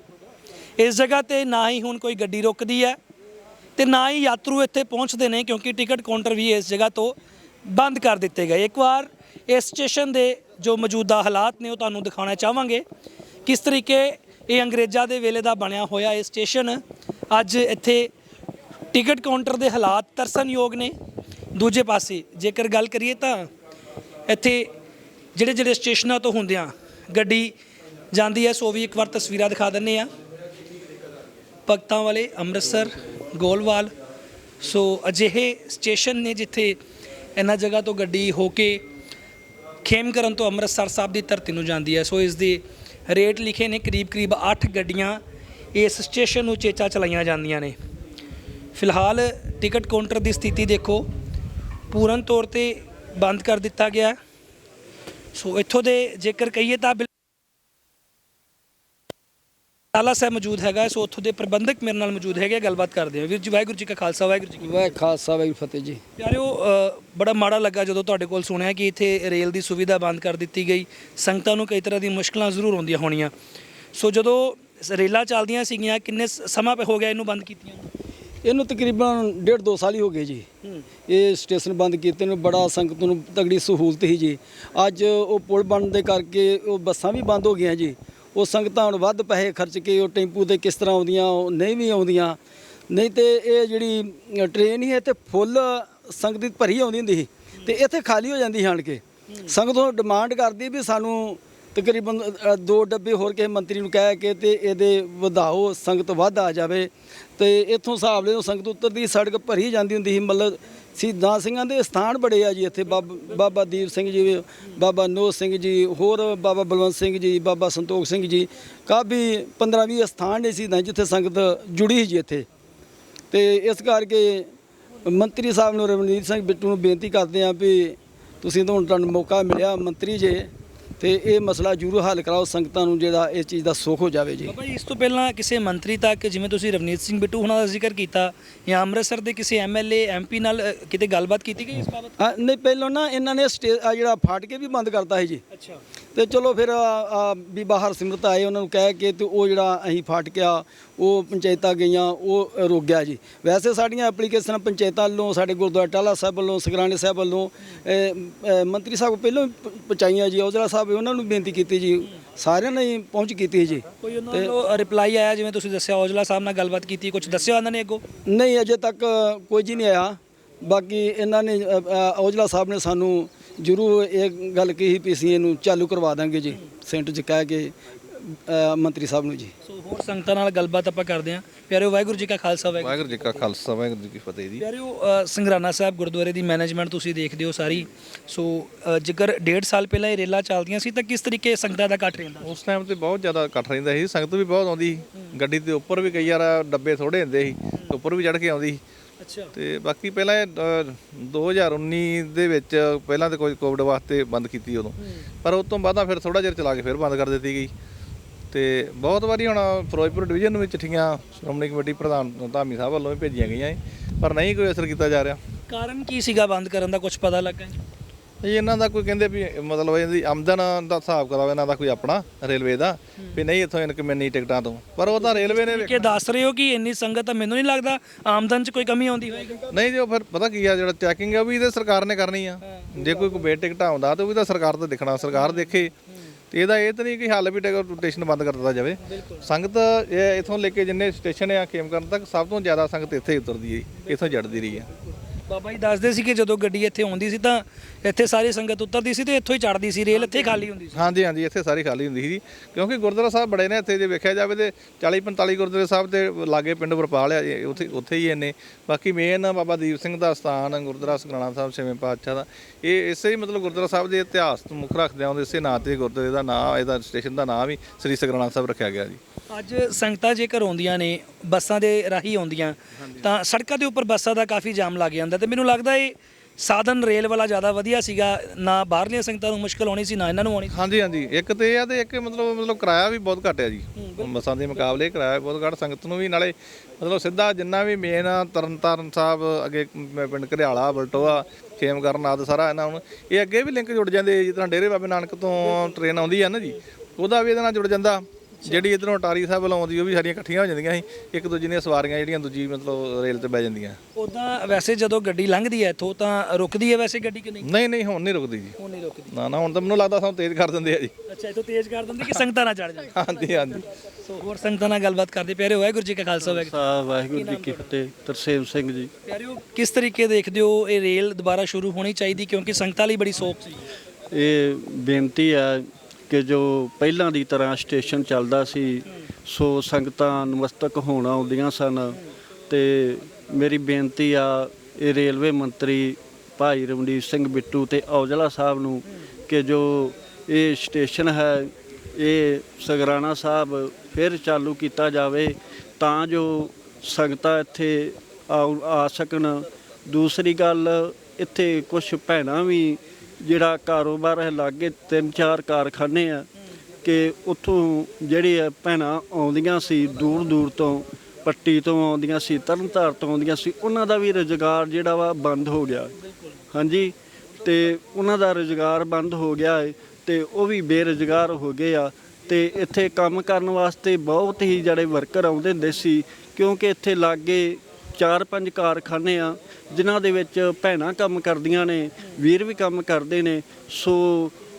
Speaker 1: ਇਸ ਜਗ੍ਹਾ ਤੇ ਨਾ ਹੀ ਹੁਣ ਕੋਈ ਗੱਡੀ ਰੁਕਦੀ ਹੈ ਤੇ ਨਾ ਹੀ ਯਾਤਰੂ ਇੱਥੇ ਪਹੁੰਚਦੇ ਨੇ, ਕਿਉਂਕਿ ਟਿਕਟ ਕਾਊਂਟਰ ਵੀ ਇਸ ਜਗ੍ਹਾ ਤੋਂ ਬੰਦ ਕਰ ਦਿੱਤੇ ਗਏ। ਇੱਕ ਵਾਰ ਇਸ ਸਟੇਸ਼ਨ ਦੇ ਜੋ ਮੌਜੂਦਾ ਹਾਲਾਤ ਨੇ, ਉਹ ਤੁਹਾਨੂੰ ਦਿਖਾਉਣਾ ਚਾਹਾਂਗੇ। ਕਿਸ ਤਰੀਕੇ ਇਹ ਅੰਗਰੇਜ਼ਾਂ ਦੇ ਵੇਲੇ ਦਾ ਬਣਿਆ ਹੋਇਆ ਇਹ ਸਟੇਸ਼ਨ, ਅੱਜ ਇੱਥੇ ਟਿਕਟ ਕਾਊਂਟਰ ਦੇ ਹਾਲਾਤ ਤਰਸਨਯੋਗ ਨੇ। ਦੂਜੇ ਪਾਸੇ ਜੇਕਰ ਗੱਲ ਕਰੀਏ ਤਾਂ ਇੱਥੇ ਜਿਹੜੇ ਜਿਹੜੇ ਸਟੇਸ਼ਨਾਂ ਤੋਂ ਹੁੰਦਿਆਂ ਗੱਡੀ ਜਾਂਦੀ ਹੈ, ਸੋ ਵੀ ਇੱਕ ਵਾਰ ਤਸਵੀਰਾਂ ਦਿਖਾ ਦਿੰਨੇ ਆ ਭਗਤਾਂ ਵਾਲੇ ਅੰਮ੍ਰਿਤਸਰ, ਗੋਲਵਾਲ। ਸੋ ਅਜਿਹੇ ਸਟੇਸ਼ਨ ਨੇ ਜਿੱਥੇ ਇਹਨਾਂ ਜਗ੍ਹਾ ਤੋਂ ਗੱਡੀ ਹੋ ਕੇ ਖੇਮ ਕਰਨ ਤੋਂ ਅੰਮ੍ਰਿਤਸਰ ਸਾਹਿਬ ਦੀ ਧਰਤੀ ਨੂੰ ਜਾਂਦੀ ਹੈ। ਸੋ ਇਸ ਦੇ ਰੇਟ ਲਿਖੇ ਨੇ ਕਰੀਬ ਕਰੀਬ 8 ਗੱਡੀਆਂ ਇਸ ਸਟੇਸ਼ਨ ਨੂੰ ਚੇਚਾ ਚਲਾਈਆਂ ਜਾਂਦੀਆਂ ਨੇ। ਫਿਲਹਾਲ ਟਿਕਟ ਕਾਊਂਟਰ ਦੀ ਸਥਿਤੀ ਦੇਖੋ। ਪੂਰਨ ਤੌਰ ਤੇ ਬੰਦ ਕਰ ਦਿੱਤਾ ਗਿਆ। ਸੋ ਇੱਥੋਂ ਦੇ ਜੇਕਰ ਕਹੀਏ ਤਾਂ ਟਾਲਾ ਸਾਹਿਬ ਮੌਜੂਦ ਹੈਗਾ। ਸੋ ਉੱਥੋਂ ਦੇ ਪ੍ਰਬੰਧਕ ਮੇਰੇ ਨਾਲ ਮੌਜੂਦ ਹੈਗੇ ਗੱਲਬਾਤ ਕਰਦੇ ਹਾਂ। ਵੀਰ ਜੀ ਵਾਹਿਗੁਰੂ ਜੀ ਕਾ ਖਾਲਸਾ ਵਾਹਿਗੁਰੂ ਜੀ ਕੀ
Speaker 2: ਵਾਹਿ ਖਾਲਸਾ ਵਾਹਿਗੁਰੂ ਫਤਿਹ ਜੀ।
Speaker 1: ਪਿਆਰਿਓ ਅ, ਬੜਾ ਮਾੜਾ ਲੱਗਾ ਜਦੋਂ ਤੁਹਾਡੇ ਕੋਲ ਸੁਣਿਆ ਕਿ ਇੱਥੇ ਰੇਲ ਦੀ ਸੁਵਿਧਾ ਬੰਦ ਕਰ ਦਿੱਤੀ ਗਈ। ਸੰਗਤਾਂ ਨੂੰ ਕਈ ਤਰ੍ਹਾਂ ਦੀ ਮੁਸ਼ਕਲਾਂ ਜ਼ਰੂਰ ਆਉਂਦੀਆਂ ਹੋਣੀਆਂ। ਸੋ ਜਦੋਂ ਸ- ਰੇਲਾਂ ਚੱਲਦੀਆਂ ਸੀਗੀਆਂ ਕਿੰਨੇ ਸ- ਸਮਾਂ ਹੋ ਗਿਆ ਇਹਨੂੰ ਬੰਦ ਕੀਤੀਆਂ ਨੂੰ?
Speaker 2: ਇਹਨੂੰ ਤਕਰੀਬਨ ਡੇਢ ਦੋ ਸਾਲ ਹੀ ਹੋ ਗਏ ਜੀ। ਇਹ ਸਟੇਸ਼ਨ ਬੰਦ ਕੀਤੇ ਨੂੰ ਬੜਾ ਸੰਗਤ ਨੂੰ ਤਗੜੀ ਸਹੂਲਤ ਸੀ ਜੀ। ਅੱਜ ਉਹ ਪੁਲ ਬਣਨ ਦੇ ਕਰਕੇ ਉਹ ਬੱਸਾਂ ਵੀ ਬੰਦ ਹੋ ਗਈਆਂ ਜੀ। ਉਹ ਸੰਗਤਾਂ ਹੁਣ ਵੱਧ ਪੈਸੇ ਖਰਚ ਕੇ ਉਹ ਟੈਂਪੂ ਤੇ ਕਿਸ ਤਰ੍ਹਾਂ ਆਉਂਦੀਆਂ ਉਹ ਨਹੀਂ ਵੀ ਆਉਂਦੀਆਂ। ਨਹੀਂ ਤੇ ਇਹ ਜਿਹੜੀ ਟ੍ਰੇਨ ਹੀ ਹੈ ਤੇ ਫੁੱਲ ਸੰਗਤ ਭਰੀ ਆਉਂਦੀ ਹੁੰਦੀ ਸੀ ਤੇ ਇੱਥੇ ਖਾਲੀ ਹੋ ਜਾਂਦੀ ਆਣ ਕੇ। ਸੰਗਤ ਤੋਂ ਡਿਮਾਂਡ ਕਰਦੀ ਵੀ ਸਾਨੂੰ ਤਕਰੀਬਨ ਦੋ ਡੱਬੇ ਹੋਰ ਕਿਸੇ ਮੰਤਰੀ ਨੂੰ ਕਹਿ ਕੇ ਤੇ ਇਹਦੇ ਵਧਾਓ ਸੰਗਤ ਵੱਧ ਆ ਜਾਵੇ। ਤੇ ਇੱਥੋਂ ਹਿਸਾਬ ਲੈ ਲਓ ਸੰਗਤ ਉੱਤਰਦੀ ਸੜਕ ਭਰੀ ਜਾਂਦੀ ਹੁੰਦੀ ਸੀ, ਮਤਲਬ ਸ਼ਹੀਦਾਂ ਸਿੰਘਾਂ ਦੇ ਸਥਾਨ ਬੜੇ ਆ ਜੀ ਇੱਥੇ, ਬਾਬ- ਬਾਬਾ ਦੀਪ ਸਿੰਘ ਜੀ, ਬਾਬਾ ਨੋਹ ਸਿੰਘ ਜੀ, ਹੋਰ ਬਾਬਾ ਬਲਵੰਤ ਸਿੰਘ ਜੀ, ਬਾਬਾ ਸੰਤੋਖ ਸਿੰਘ ਜੀ, ਕਾਫੀ 15 20 ਸਥਾਨ ਨੇ ਸ਼ਹੀਦਾਂ ਜਿੱਥੇ ਸੰਗਤ ਜੁੜੀ ਸੀ ਜੀ ਇੱਥੇ। ਤੇ ਇਸ ਕਰਕੇ ਮੰਤਰੀ ਸਾਹਿਬ ਨੂੰ ਰਵਨੀਤ ਸਿੰਘ ਬਿੱਟੂ ਨੂੰ ਬੇਨਤੀ ਕਰਦੇ ਆ ਵੀ ਤੁਸੀਂ ਤਾਂ ਹੁਣ ਤੁਹਾਨੂੰ ਮੌਕਾ ਮਿਲਿਆ, ਮੰਤਰੀ ਜੇ ਤੇ ਇਹ ਮਸਲਾ ਜ਼ਰੂਰ ਹੱਲ ਕਰਾਓ ਸੰਗਤਾਂ ਨੂੰ ਜਿਹੜਾ ਇਸ ਚੀਜ਼ ਦਾ ਸੁੱਖ ਹੋ ਜਾਵੇ ਜੀ।
Speaker 1: ਬਾਬਾ ਜੀ ਇਸ ਤੋਂ ਪਹਿਲਾਂ ਕਿਸੇ ਮੰਤਰੀ ਤੱਕ ਜਿਵੇਂ ਤੁਸੀਂ ਰਵਨੀਤ ਸਿੰਘ ਬਿੱਟੂ ਹੁਣਾਂ ਦਾ ਜ਼ਿਕਰ ਕੀਤਾ ਜਾਂ ਅੰਮ੍ਰਿਤਸਰ ਦੇ ਕਿਸੇ ਐਮਐਲਏ ਐਮਪੀ ਨਾਲ ਕਿਤੇ ਗੱਲਬਾਤ ਕੀਤੀ ਗਈ ਇਸ ਬਾਬਤ?
Speaker 2: ਨਹੀਂ ਪਹਿਲਾਂ ਨਾ ਇਹਨਾਂ ਨੇ ਜਿਹੜਾ ਫਾਟ ਕੇ ਵੀ ਬੰਦ ਕਰਤਾ ਸੀ ਜੀ।
Speaker 1: ਅੱਛਾ।
Speaker 2: ਤੇ ਚਲੋ ਫਿਰ ਵੀ ਬਾਹਰ ਸਿਮਰਤ ਆਏ ਉਹਨਾਂ ਨੂੰ ਕਹਿ ਕੇ ਤੇ ਉਹ ਜਿਹੜਾ ਅਸੀਂ ਫਾਟਕਿਆ ਉਹ ਪੰਚਾਇਤਾਂ ਗਈਆਂ ਉਹ ਰੁਕ ਗਿਆ ਜੀ। ਵੈਸੇ ਸਾਡੀਆਂ ਐਪਲੀਕੇਸ਼ਨ ਪੰਚਾਇਤਾਂ ਵੱਲੋਂ ਸਾਡੇ ਗੁਰਦੁਆਰਾ ਟਾਲਾ ਸਾਹਿਬ ਵੱਲੋਂ ਸਗਰਾਣੇ ਸਾਹਿਬ ਵੱਲੋਂ ਮੰਤਰੀ ਸਾਹਿਬ ਪਹਿਲਾਂ ਪਹੁੰਚਾਈਆਂ ਜੀ ਔਜਲਾ ਸਾਹਿਬ ਉਹਨਾਂ ਨੂੰ ਬੇਨਤੀ ਕੀਤੀ ਜੀ ਸਾਰਿਆਂ ਨੇ ਪਹੁੰਚ ਕੀਤੀ ਜੀ।
Speaker 1: ਕੋਈ ਉਹਨਾਂ ਨੂੰ ਰਿਪਲਾਈ ਆਇਆ ਜਿਵੇਂ ਤੁਸੀਂ ਦੱਸਿਆ ਔਜਲਾ ਸਾਹਿਬ ਨਾਲ ਗੱਲਬਾਤ ਕੀਤੀ ਕੁਝ ਦੱਸਿਆ ਉਹਨਾਂ ਨੇ ਅੱਗੋਂ?
Speaker 2: ਨਹੀਂ ਅਜੇ ਤੱਕ ਕੋਈ ਜੀ ਨਹੀਂ ਆਇਆ। ਬਾਕੀ ਇਹਨਾਂ ਨੇ ਔਜਲਾ ਸਾਹਿਬ ਨੇ ਸਾਨੂੰ ਜ਼ਰੂਰ ਇਹ ਗੱਲ ਕਹੀ ਵੀ ਅਸੀਂ ਇਹਨੂੰ ਚਾਲੂ ਕਰਵਾ ਦਾਂਗੇ ਜੀ ਸੈਂਟਰ 'ਚ ਕਹਿ ਕੇ ਅ, ਮੰਤਰੀ ਸਾਹਿਬ ਨੂੰ ਜੀ।
Speaker 1: ਸੋ ਹੋਰ ਸੰਗਤਾਂ ਨਾਲ ਗੱਲਬਾਤ ਆਪਾਂ ਕਰਦੇ ਹਾਂ। ਪਿਆਰਿਓ ਵਾਹਿਗੁਰੂ ਜੀ ਕਾ ਖਾਲਸਾ ਵਾਹਿਗੁਰੂ
Speaker 3: ਵਾਹਿਗੁਰੂ ਜੀ ਕਾ ਖਾਲਸਾ ਵਾਹਿਗੁਰੂ ਜੀ ਕੀ ਫਤਿਹ ਜੀ।
Speaker 1: ਪਿਆਰਿਓ ਅ, ਸੰਗਰਾਨਾ ਸਾਹਿਬ ਗੁਰਦੁਆਰੇ ਦੀ ਮੈਨੇਜਮੈਂਟ ਤੁਸੀਂ ਦੇਖਦੇ ਹੋ ਸਾਰੀ। ਸੋ ਅ, ਜੇਕਰ ਡੇਢ ਸਾਲ ਪਹਿਲਾਂ ਇਹ ਰੇਲਾ ਚੱਲਦੀਆਂ ਸੀ ਤਾਂ ਕਿਸ ਤਰੀਕੇ ਸੰਗਤਾਂ ਦਾ ਘਟ ਰਹਿੰਦਾ
Speaker 3: ਉਸ ਟਾਈਮ ਤੇ ਬਹੁਤ ਜ਼ਿਆਦਾ ਇਕੱਠ ਰਹਿੰਦਾ ਸੀ। ਸੰਗਤ ਵੀ ਬਹੁਤ ਆਉਂਦੀ ਸੀ। ਗੱਡੀ ਦੇ ਉੱਪਰ ਵੀ ਕਈ ਵਾਰ ਡੱਬੇ ਥੋੜੇ ਹੁੰਦੇ ਸੀ ਤੇ ਉੱਪਰ ਵੀ ਚੜ ਕੇ ਆਉਂਦੀ ਸੀ।
Speaker 1: ਅੱਛਾ।
Speaker 3: ਤੇ ਬਾਕੀ ਪਹਿਲਾਂ ਇਹ, ਅ, 2019 ਦੇ ਵਿੱਚ ਪਹਿਲਾਂ ਤੇ ਕੋਈ ਕੋਵਿਡ ਵਾਸਤੇ ਬੰਦ ਕੀਤੀ ਉਦੋਂ। ਪਰ ਉਸ ਤੋਂ ਬਾਅਦਾਂ ਫਿਰ ਥੋੜਾ ਜਿਹਾ ਚਲਾ ਕੇ ਫਿਰ ਬੰਦ ਕਰ ਦਿੱਤੀ ਗਈ। ਤੇ ਬਹੁਤ ਵਾਰੀ ਹੁਣ ਫਿਰੋਜ਼ਪੁਰ ਡਿਵੀਜ਼ਨ ਵਿੱਚ ਚਿੱਠੀਆਂ ਸ਼੍ਰੋਮਣੀ ਕਮੇਟੀ ਪ੍ਰਧਾਨ ਧਾਮੀ ਸਾਹਿਬ ਵੱਲੋਂ ਵੀ ਭੇਜੀਆਂ ਗਈਆਂ ਏ, ਪਰ ਨਹੀਂ ਕੋਈ ਅਸਰ ਕੀਤਾ ਜਾ ਰਿਹਾ।
Speaker 1: ਕਾਰਨ ਕੀ ਸੀਗਾ ਬੰਦ ਕਰਨ ਦਾ? ਕੁਝ ਪਤਾ ਲੱਗਾ
Speaker 3: ਇਹ ਇਹਨਾਂ ਦਾ ਕੋਈ ਕਹਿੰਦੇ ਵੀ ਮਤਲਬ ਇਹਦੀ ਆਮਦਨ ਦਾ ਹਿਸਾਬ ਕਰਾਓ ਇਹਨਾਂ ਦਾ ਕੋਈ ਆਪਣਾ ਰੇਲਵੇ ਦਾ ਵੀ ਨਹੀਂ ਇੱਥੋਂ ਇਨਕਮ ਇੰਨੀ ਟਿਕਟਾਂ ਤੋਂ। ਪਰ ਉਹ ਤਾਂ ਰੇਲਵੇ ਨੇ
Speaker 1: ਕਿ ਦੱਸ ਰਹੇ ਹੋ ਕਿ ਇੰਨੀ ਸੰਗਤ ਤਾਂ ਮੈਨੂੰ ਨਹੀਂ ਲੱਗਦਾ ਆਮਦਨ 'ਚ ਕੋਈ ਕਮੀ ਆਉਂਦੀ ਹੋਏਗੀ।
Speaker 3: ਨਹੀਂ ਜੀ ਉਹ ਫਿਰ ਪਤਾ ਕੀ ਆ ਜਿਹੜਾ ਚੈਕਿੰਗ ਆ ਵੀ ਇਹਦੇ ਸਰਕਾਰ ਨੇ ਕਰਨੀ ਆ। ਜੇ ਕੋਈ ਕੋਈ ਟਿਕਟ ਆਉਂਦਾ ਤੇ ਉਹ ਵੀ ਤਾਂ ਸਰਕਾਰ ਤੋਂ ਦੇਖਣਾ ਸਰਕਾਰ ਦੇਖੇ। ਤੇ ਇਹਦਾ ਇਹ ਤਾਂ ਨਹੀਂ ਕਿ ਹੱਲ ਵੀ ਟਿਕਟ ਸਟੇਸ਼ਨ ਬੰਦ ਕਰ ਦਿੱਤਾ ਜਾਵੇ। ਸੰਗਤ ਇਹ ਇਥੋਂ ਲੈ ਕੇ ਜਿੰਨੇ ਸਟੇਸ਼ਨ ਆ ਖੇਮਕਰਨ ਤੱਕ ਸਭ ਤੋਂ ਜ਼ਿਆਦਾ ਸੰਗਤ ਇੱਥੇ ਹੀ ਉਤਰਦੀ ਹੈ ਇੱਥੋਂ ਜੜਦੀ ਰਹੀ ਆ
Speaker 1: ਬਾਬਾ ਜੀ ਦੱਸਦੇ ਸੀ ਕਿ ਜਦੋਂ ਗੱਡੀ ਇੱਥੇ ਆਉਂਦੀ ਸੀ ਤਾਂ ਇੱਥੇ ਸਾਰੀ ਸੰਗਤ ਉਤਰਦੀ ਸੀ ਤੇ ਇੱਥੋਂ ਹੀ ਚੜਦੀ ਸੀ ਰੇਲ ਇੱਥੇ ਖਾਲੀ ਹੁੰਦੀ ਸੀ।
Speaker 3: ਹਾਂਜੀ ਹਾਂਜੀ ਇੱਥੇ ਸਾਰੀ ਖਾਲੀ ਹੁੰਦੀ ਸੀ ਕਿਉਂਕਿ ਗੁਰਦੁਆਰਾ ਸਾਹਿਬ ਬੜੇ ਨੇ ਇੱਥੇ ਜੇ ਵੇਖਿਆ ਜਾਵੇ ਤੇ 40 45 ਗੁਰਦੁਆਰੇ ਸਾਹਿਬ ਦੇ ਲਾਗੇ ਪਿੰਡ ਵਰਪਾਲ ਆ ਜੀ, ਉੱਥੇ ਉੱਥੇ ਹੀ ਇੰਨੇ। ਬਾਕੀ ਮੇਨ ਬਾਬਾ ਦੀਪ ਸਿੰਘ ਦਾ ਸਥਾਨ ਗੁਰਦੁਆਰਾ ਸਗਰਾਣਾ ਸਾਹਿਬ ਛੇਵੇਂ ਪਾਤਸ਼ਾਹ ਦਾ। ਇਹ ਇਸੇ ਹੀ ਮਤਲਬ ਗੁਰਦੁਆਰਾ ਸਾਹਿਬ ਦੇ ਇਤਿਹਾਸ ਨੂੰ ਮੁੱਖ ਰੱਖਦੇ ਆਉਂਦੇ ਇਸੇ ਨਾਂ ਤੇ ਗੁਰਦੁਆਰੇ ਦਾ ਨਾਂ ਇਹਦਾ ਸਟੇਸ਼ਨ ਦਾ ਨਾਂ ਵੀ ਸ੍ਰੀ ਸਗਰਾਣਾ ਸਾਹਿਬ ਰੱਖਿਆ ਗਿਆ ਜੀ।
Speaker 1: ਅੱਜ ਸੰਗਤਾਂ ਜੇਕਰ ਆਉਂਦੀਆਂ ਨੇ ਬੱਸਾਂ ਦੇ ਰਾਹੀਂ ਆਉਂਦੀਆਂ ਤਾਂ ਸੜਕਾਂ ਦੇ ਉੱਪਰ ਬੱਸਾਂ ਦਾ ਕਾਫੀ ਜਾਮ ਲੱਗ ਜਾਂਦਾ ਤੇ ਮੈਨੂੰ ਲੱਗਦਾ ਇਹ ਸਾਧਨ ਰੇਲ ਵਾਲਾ ਜ਼ਿਆਦਾ ਵਧੀਆ ਸੀਗਾ ਨਾ ਬਾਹਰਲੀਆਂ ਸੰਗਤਾਂ ਨੂੰ ਮੁਸ਼ਕਲ ਆਉਣੀ ਸੀ ਨਾ ਇਹਨਾਂ ਨੂੰ ਆਉਣੀ
Speaker 3: ਹਾਂਜੀ ਹਾਂਜੀ। ਇੱਕ ਤੇ ਇਹ ਆ ਤੇ ਇੱਕ ਮਤਲਬ ਮਤਲਬ ਕਿਰਾਇਆ ਵੀ ਬਹੁਤ ਘੱਟ ਆ ਜੀ। ਬੱਸਾਂ ਦੇ ਮੁਕਾਬਲੇ ਕਿਰਾਇਆ ਬਹੁਤ ਘੱਟ ਸੰਗਤ ਨੂੰ ਵੀ ਨਾਲੇ ਮਤਲਬ ਸਿੱਧਾ ਜਿੰਨਾ ਵੀ ਮੇਨ ਤਰਨਤਾਰਨ ਸਾਹਿਬ ਅੱਗੇ ਪਿੰਡ ਘਰਿਆਲਾ ਬਲਟੋਆ ਖੇਮਕਰਨ ਆਦਿ ਸਾਰਾ ਇਹਨਾਂ ਨੂੰ ਇਹ ਅੱਗੇ ਵੀ ਲਿੰਕ ਜੁੜ ਜਾਂਦੇ ਜਿਸ ਤਰ੍ਹਾਂ ਡੇਰੇ ਬਾਬੇ ਨਾਨਕ ਤੋਂ ਟ੍ਰੇਨ ਆਉਂਦੀ ਆ ਨਾ ਜੀ ਉਹਦਾ ਵੀ ਇਹਦੇ ਨਾਲ ਜੁੜ ਜਾਂਦਾ। ਜਿਹੜੀ ਇਧਰੋਂ ਟਾਰੀ ਸਾਹਿਬ ਵੱਲੋਂ ਆਉਂਦੀ ਉਹ ਵੀ ਸਾਰੀਆਂ ਇਕੱਠੀਆਂ ਹੋ ਜਾਂਦੀਆਂ ਸੀ। ਇੱਕ ਦੂਜੀ ਦੀਆਂ ਸਵਾਰੀਆਂ ਜਿਹੜੀਆਂ ਦੂਜੀ ਮਤਲਬ ਰੇਲ ਤੇ ਬਹਿ ਜਾਂਦੀਆਂ।
Speaker 1: ਉਦਾਂ ਵੈਸੇ ਜਦੋਂ ਗੱਡੀ ਲੰਘਦੀ ਹੈ ਇੱਥੋਂ ਤਾਂ ਰੁਕਦੀ ਹੈ ਵੈਸੇ ਗੱਡੀ ਕਿ ਨਹੀਂ?
Speaker 3: ਨਹੀਂ ਨਹੀਂ ਹੁਣ ਨਹੀਂ ਰੁਕਦੀ ਜੀ।
Speaker 1: ਉਹ ਨਹੀਂ ਰੁਕਦੀ।
Speaker 3: ਨਾ ਨਾ ਹੁਣ ਤਾਂ ਮੈਨੂੰ ਲੱਗਦਾ ਸਾਨੂੰ ਤੇਜ਼ ਕਰ ਦਿੰਦੇ ਆ ਜੀ।
Speaker 1: ਅੱਛਾ ਇੱਥੋਂ ਤੇਜ਼ ਕਰ ਦਿੰਦੇ ਕਿ ਸੰਗਤਾਂ ਨਾ ਚੜ ਜਾਣ
Speaker 3: ਹਾਂਜੀ ਹਾਂਜੀ।
Speaker 1: ਸੋ ਹੋਰ ਸੰਗਤਾਂ ਨਾਲ ਗੱਲਬਾਤ ਕਰਦੇ ਪਿਆਰੇ ਵਾਹਿਗੁਰੂ ਜੀ ਕਾ ਖਾਲਸਾ ਵਾਹਿਗੁਰੂ
Speaker 7: ਸਾ ਵਾਹਿਗੁਰੂ ਜੀ ਕੀ ਫਤਿਹ ਤਰਸੇਮ ਸਿੰਘ ਜੀ।
Speaker 1: ਪਿਆਰਿਓ ਕਿਸ ਤਰੀਕੇ ਦੇਖਦੇ ਹੋ ਇਹ ਰੇਲ ਦੁਬਾਰਾ ਸ਼ੁਰੂ ਹੋਣੀ ਚਾਹੀਦੀ ਕਿਉਂਕਿ ਸੰਗਤਾਂ ਲਈ ਬੜੀ ਸੋਖ ਸੀ।
Speaker 7: ਇਹ ਬੇਨਤੀ ਹੈ ਕਿ ਜੋ ਪਹਿਲਾਂ ਦੀ ਤਰ੍ਹਾਂ ਸਟੇਸ਼ਨ ਚੱਲਦਾ ਸੀ, ਸੋ ਸੰਗਤਾਂ ਨਮਸਤਕ ਹੋਣ ਆਉਂਦੀਆਂ ਸਨ ਤੇ ਮੇਰੀ ਬੇਨਤੀ ਆ, ਇਹ ਰੇਲਵੇ ਮੰਤਰੀ ਭਾਈ ਰਮਨੀਤ ਸਿੰਘ ਬਿੱਟੂ ਤੇ ਔਜਲਾ ਸਾਹਿਬ ਨੂੰ ਕਿ ਜੋ ਇਹ ਸਟੇਸ਼ਨ ਹੈ, ਇਹ ਸਗਰਾਣਾ ਸਾਹਿਬ ਫਿਰ ਚਾਲੂ ਕੀਤਾ ਜਾਵੇ ਤਾਂ ਜੋ ਸੰਗਤਾਂ ਇੱਥੇ ਆਉ- ਆ ਸਕਣ। ਦੂਸਰੀ ਗੱਲ, ਇੱਥੇ ਕੁਝ ਭੈਣਾਂ ਵੀ ਜਿਹੜਾ ਕਾਰੋਬਾਰ ਹੈ ਲਾਗੇ ਤਿੰਨ ਚਾਰ ਕਾਰਖਾਨੇ ਆ ਕਿ ਉੱਥੋਂ ਜਿਹੜੇ ਆ ਭੈਣਾਂ ਆਉਂਦੀਆਂ ਸੀ, ਦੂਰ ਦੂਰ ਤੋਂ, ਪੱਟੀ ਤੋਂ ਆਉਂਦੀਆਂ ਸੀ ਤਰਨਤਾਰ ਤੋਂ ਆਉਂਦੀਆਂ ਸੀ, ਉਹਨਾਂ ਦਾ ਵੀ ਰੁਜ਼ਗਾਰ ਜਿਹੜਾ ਵਾ ਬੰਦ ਹੋ ਗਿਆ। ਹਾਂਜੀ, ਤੇ ਉਹਨਾਂ ਦਾ ਰੁਜ਼ਗਾਰ ਬੰਦ ਹੋ ਗਿਆ ਹੈ ਤੇ ਉਹ ਵੀ ਬੇਰੁਜ਼ਗਾਰ ਹੋ ਗਏ ਆ। ਤੇ ਇੱਥੇ ਕੰਮ ਕਰਨ ਵਾਸਤੇ ਬਹੁਤ ਹੀ ਜਿਹੜੇ ਵਰਕਰ ਆਉਂਦੇ ਹੁੰਦੇ ਸੀ, ਕਿਉਂਕਿ ਇੱਥੇ ਲਾਗੇ ਚਾਰ ਪੰਜ ਕਾਰਖਾਨੇ ਆ, ਜਿਨ੍ਹਾਂ ਦੇ ਵਿੱਚ ਭੈਣਾਂ ਕੰਮ ਕਰਦੀਆਂ ਨੇ, ਵੀਰ ਵੀ ਕੰਮ ਕਰਦੇ ਨੇ। ਸੋ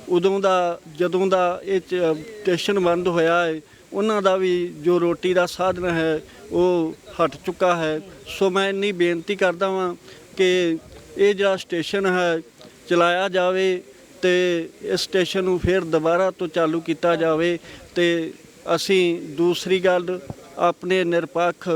Speaker 7: ਉਦੋਂ ਦਾ, ਜਦੋਂ ਦਾ ਇਹ ਚ- ਸਟੇਸ਼ਨ ਬੰਦ ਹੋਇਆ ਹੈ ਉਹਨਾਂ ਦਾ ਵੀ ਜੋ ਰੋਟੀ ਦਾ ਸਾਧਨ ਹੈ, ਉਹ ਹਟ ਚੁੱਕਾ ਹੈ। ਸੋ ਮੈਂ ਇੰਨੀ ਬੇਨਤੀ ਕਰਦਾ ਵਾਂ ਕਿ ਇਹ ਜਿਹੜਾ ਸਟੇਸ਼ਨ ਹੈ, ਚਲਾਇਆ ਜਾਵੇ ਤੇ ਇਸ ਸਟੇਸ਼ਨ ਨੂੰ ਫਿਰ ਦੁਬਾਰਾ ਤੋਂ ਚਾਲੂ ਕੀਤਾ ਜਾਵੇ ਤੇ ਅਸੀਂ ਦੂਸਰੀ ਗੱਲ, ਆਪਣੇ ਨਿਰਪੱਖ